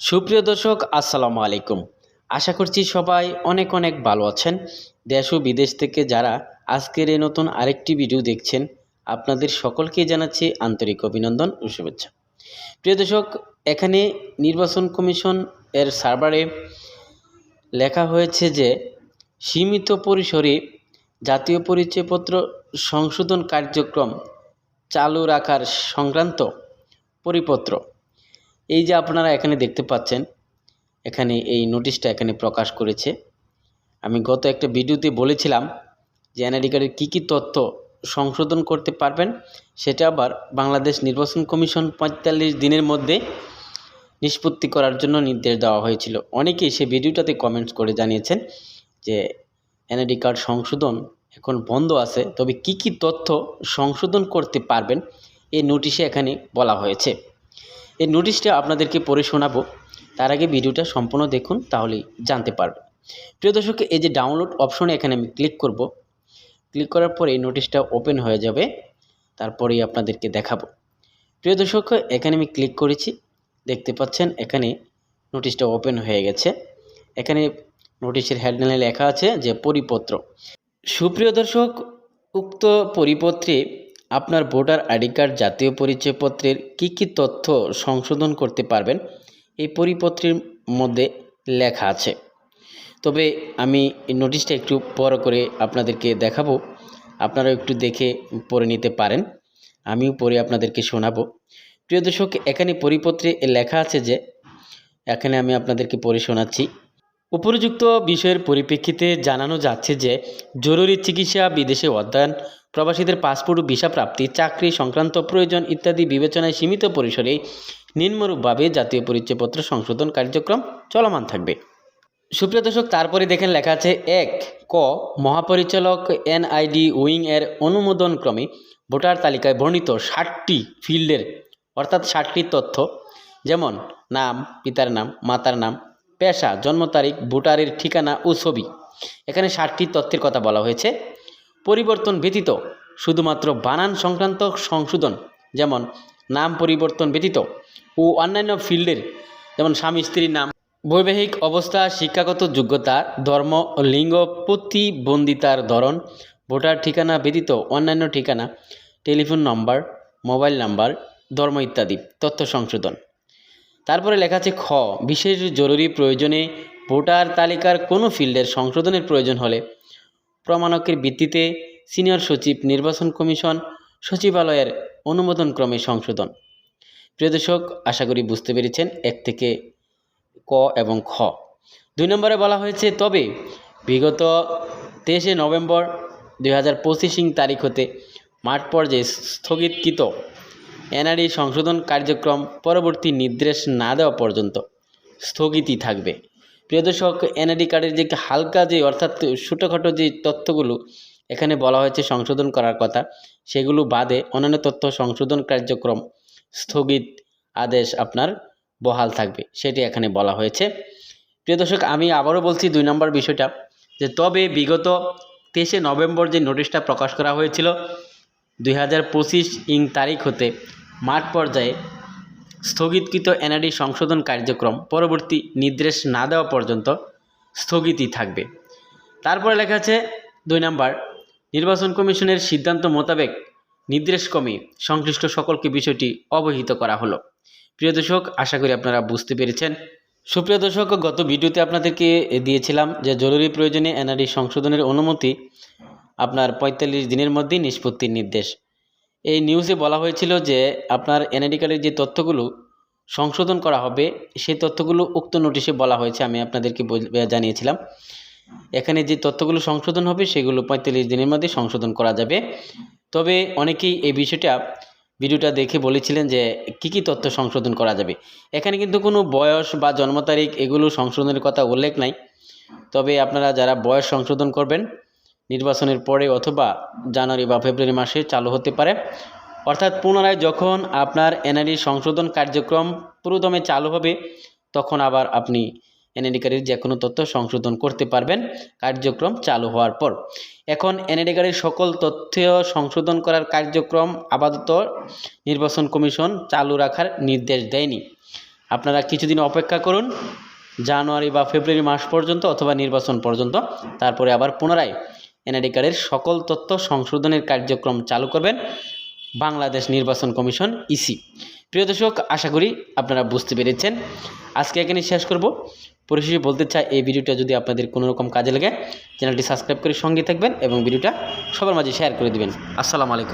সুপ্রিয় দর্শক, আসসালামু আলাইকুম। আশা করছি সবাই অনেক অনেক ভালো আছেন। দেশ ও বিদেশ থেকে যারা আজকের এই নতুন আরেকটি ভিডিও দেখছেন, আপনাদের সকলকেই জানাচ্ছি আন্তরিক অভিনন্দন ও শুভেচ্ছা। প্রিয় দর্শক, এখানে নির্বাচন কমিশন এর সার্ভারে লেখা হয়েছে যে, সীমিত পরিসরে জাতীয় পরিচয়পত্র সংশোধন কার্যক্রম চালু রাখার সংক্রান্ত পরিপত্র এই যে আপনারা এখানে দেখতে পাচ্ছেন, এখানে এই নোটিশটা এখানে প্রকাশ করেছে। আমি গত একটা ভিডিওতে বলেছিলাম যে এনআইডি কার্ডের কী কী তথ্য সংশোধন করতে পারবেন, সেটা আবার বাংলাদেশ নির্বাচন কমিশন পঁয়তাল্লিশ দিনের মধ্যে নিষ্পত্তি করার জন্য নির্দেশ দেওয়া হয়েছিল। অনেকেই সে ভিডিওটাতে কমেন্টস করে জানিয়েছেন যে এনআইডি কার্ড সংশোধন এখন বন্ধ আছে, তবে কি কি তথ্য সংশোধন করতে পারবেন, এই নোটিশে এখানে বলা হয়েছে। এই নোটিশটা আপনাদেরকে পড়ে শোনাবো। তার আগে ভিডিওটা সম্পূর্ণ দেখুন, তাহলেই জানতে পারবেন প্রিয় দর্শক, এই যে ডাউনলোড অপশনে এখানে আমি ক্লিক করব। ক্লিক করার পরে এই নোটিশটা ওপেন হয়ে যাবে। তারপরেই আপনাদেরকে দেখাবো। প্রিয় দর্শক, এখানে আমি ক্লিক করেছি। দেখতে পাচ্ছেন, এখানে নোটিশটা ওপেন হয়ে গেছে। এখানে নোটিশের হেডলাইনে লেখা আছে যে পরিপত্র। সুপ্রিয় দর্শক, উক্ত পরিপত্রে আপনার ভোটার আইডি কার্ড, জাতীয় পরিচয়পত্রের কী কী তথ্য সংশোধন করতে পারবেন? এই পরিপত্রের মধ্যে লেখা আছে। তবে আমি নোটিশটা একটু বড় করে আপনাদেরকে দেখাবো। আপনারা একটু দেখে পড়ে নিতে পারেন। আমিও পরে আপনাদেরকে শোনাবো। প্রিয় দর্শক, এখানে পরিপত্রে লেখা আছে যে, এখানে আমি আপনাদেরকে পড়ে শোনাচ্ছি। উপরযুক্ত বিষয়ের পরিপ্রেক্ষিতে জানানো যাচ্ছে যে, জরুরি চিকিৎসা, বিদেশে অধ্যয়ন, প্রবাসীদের পাসপোর্ট, ভিসা প্রাপ্তি, চাকরি সংক্রান্ত প্রয়োজন ইত্যাদি বিবেচনায় সীমিত পরিসরে নিম্নরূপভাবে জাতীয় পরিচয়পত্র সংশোধন কার্যক্রম চলমান থাকবে। সুপ্রিয় দর্শক, তারপরে দেখেন লেখা আছে, এক, ক, মহাপরিচালক এনআইডি উইং এর অনুমোদন ক্রমে ভোটার তালিকায় বর্ণিত ষাটটি ফিল্ডের, অর্থাৎ ষাটটি তথ্য, যেমন নাম, পিতার নাম, মাতার নাম পেশা, জন্ম তারিখ, ভোটারের ঠিকানা ও ছবি। এখানে ষাটটি তথ্যের কথা বলা হয়েছে। পরিবর্তন ব্যতীত শুধুমাত্র বানান সংক্রান্ত সংশোধন, যেমন নাম পরিবর্তন ব্যতীত ও অন্যান্য ফিল্ডের, যেমন স্বামী স্ত্রীর নাম, বৈবাহিক অবস্থা, শিক্ষাগত যোগ্যতা, ধর্ম, লিঙ্গ, প্রতিবন্ধিতার ধরন, ভোটার ঠিকানা ব্যতীত অন্যান্য ঠিকানা, টেলিফোন নম্বর, মোবাইল নাম্বার, ধর্ম ইত্যাদি, তথ্য সংশোধন। তারপরে লেখা আছে খ। বিশেষ জরুরি প্রয়োজনে ভোটার তালিকার কোনো ফিল্ডের সংশোধনের প্রয়োজন হলে প্রমাণকের ভিত্তিতে সিনিয়র সচিব, নির্বাচন কমিশন, সচিবালয়ের অনুমোদনক্রমে সংশোধন। প্রিয় দর্শক, আশা করি বুঝতে পেরেছেন এক থেকে ক এবং খ। দুই নম্বরে বলা হয়েছে, তবে বিগত তেইশে নভেম্বর দুই হাজার পঁচিশিং তারিখ হতে মাঠ পর্যায়ে স্থগিতকৃত এনআরই সংশোধন কার্যক্রম পরবর্তী নির্দেশ না দেওয়া পর্যন্ত স্থগিতই থাকবে। প্রিয় দর্শক এনআইডি কার্ডের যে হালকা যে অর্থাৎ ছোটোখাটো যে তথ্যগুলো এখানে বলা হয়েছে সংশোধন করার কথা, সেগুলো বাদে অন্যান্য তথ্য সংশোধন কার্যক্রম স্থগিত আদেশ আপনার বহাল থাকবে, সেটি এখানে বলা হয়েছে। প্রিয় দর্শক, আমি আবারও বলছি দুই নম্বর বিষয়টা, যে তবে বিগত তেইশে নভেম্বর যে নোটিশটা প্রকাশ করা হয়েছিল, দুই হাজার পঁচিশ ইং তারিখ হতে মাঠ পর্যায়ে স্থগিতকৃত এনআরডি সংশোধন কার্যক্রম পরবর্তী নির্দেশ না দেওয়া পর্যন্ত স্থগিতই থাকবে। তারপরে লেখা আছে দুই নাম্বার, নির্বাচন কমিশনের সিদ্ধান্ত মোতাবেক নির্দেশক্রমে সংশ্লিষ্ট সকলকে বিষয়টি অবহিত করা হলো। প্রিয় দর্শক, আশা করি আপনারা বুঝতে পেরেছেন। সুপ্রিয় দর্শক, গত ভিডিওতে আপনাদেরকে দিয়েছিলাম যে জরুরি প্রয়োজনে এনআরডি সংশোধনের অনুমতি আপনার পঁয়তাল্লিশ দিনের মধ্যেই নিষ্পত্তির নির্দেশ। এই নিউজে বলা হয়েছিল যে, আপনার এনআইডি যে তথ্যগুলো সংশোধন করা হবে, সেই তথ্যগুলো উক্ত নোটিশে বলা হয়েছে, আমি আপনাদেরকে জানিয়েছিলাম। এখানে যে তথ্যগুলো সংশোধন হবে, সেগুলো পঁয়তাল্লিশ দিনের মধ্যে সংশোধন করা যাবে। তবে অনেকেই এই বিষয়টা ভিডিওটা দেখে বলেছিলেন যে, কী কী তথ্য সংশোধন করা যাবে। এখানে কিন্তু কোনো বয়স বা জন্ম তারিখ এগুলো সংশোধনের কথা উল্লেখ নাই। তবে আপনারা যারা বয়স সংশোধন করবেন নির্বাচনের পরে অথবা জানুয়ারি বা ফেব্রুয়ারি মাসে চালু হতে পারে। অর্থাৎ পুনরায় যখন আপনার এনআইডি সংশোধন কার্যক্রম পুরোদমে চালু হবে, তখন আবার আপনি এনআইডি কার্ডের যে কোনো তথ্য সংশোধন করতে পারবেন কার্যক্রম চালু হওয়ার পর। এখন এনআইডি কার্ডের সকল তথ্য সংশোধন করার কার্যক্রম আপাতত নির্বাচন কমিশন চালু রাখার নির্দেশ দেয়নি। আপনারা কিছুদিন অপেক্ষা করুন, জানুয়ারি বা ফেব্রুয়ারি মাস পর্যন্ত অথবা নির্বাচন পর্যন্ত, তারপরে আবার পুনরায় এনআইডি কার্ডের সকল তথ্য সংশোধনের কার্যক্রম চালু করবেন বাংলাদেশ নির্বাচন কমিশন, ইসি। প্রিয় দর্শক, আশা করি আপনারা বুঝতে পেরেছেন। আজকে এখানে শেষ করব। পরিশেষে বলতে চাই, এই ভিডিওটা যদি আপনাদের কোনো রকম কাজে লাগে, চ্যানেলটি সাবস্ক্রাইব করে সঙ্গে থাকবেন এবং ভিডিওটা সবার মাঝে শেয়ার করে দেবেন। আসসালামু আলাইকুম।